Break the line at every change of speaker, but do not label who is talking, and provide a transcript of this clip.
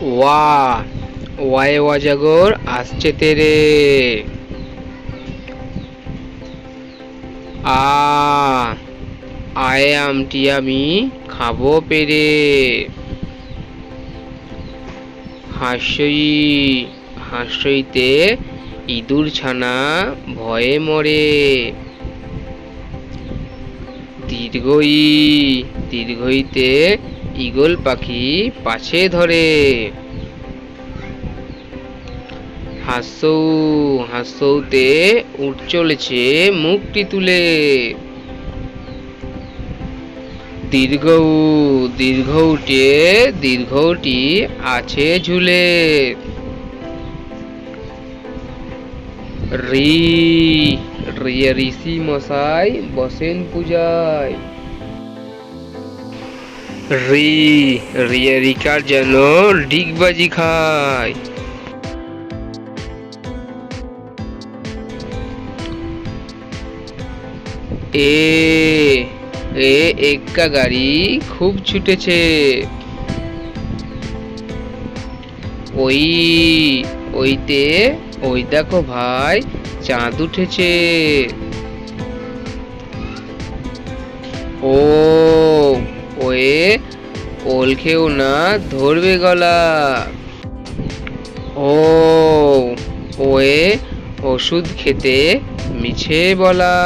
ওয়া ওয়াই অজাগর আসছে তেরে। আ আমটি আমি খাব পেরে। হাস্যই হাস্যইতে ইঁদুর ছানা ভয়ে মরে। দীর্ঘই, দীর্ঘইতে ঈগল পাখি পাছে ধরে। হাসৌ, হাসৌতে উঠ চলেছে মুখটি তুলে। দীর্ঘ দীর্ঘ উঠে দীর্ঘটি আছে ঝুলে। রি, ঋষি মশাই বসেন পূজায়। রি, রিয়া রিকার যেন ডিগবাজি খায়। এ এ, এক্কা গাড়ি খুব ছুটেছে। ওই, ওইতে, ওই দেখো ভাই, চাঁদ উঠেছে। ও ওয়ে ওল খেও না ধরবে গলা। ও ওয়ে ওষুধ খেতে মিছে বলা।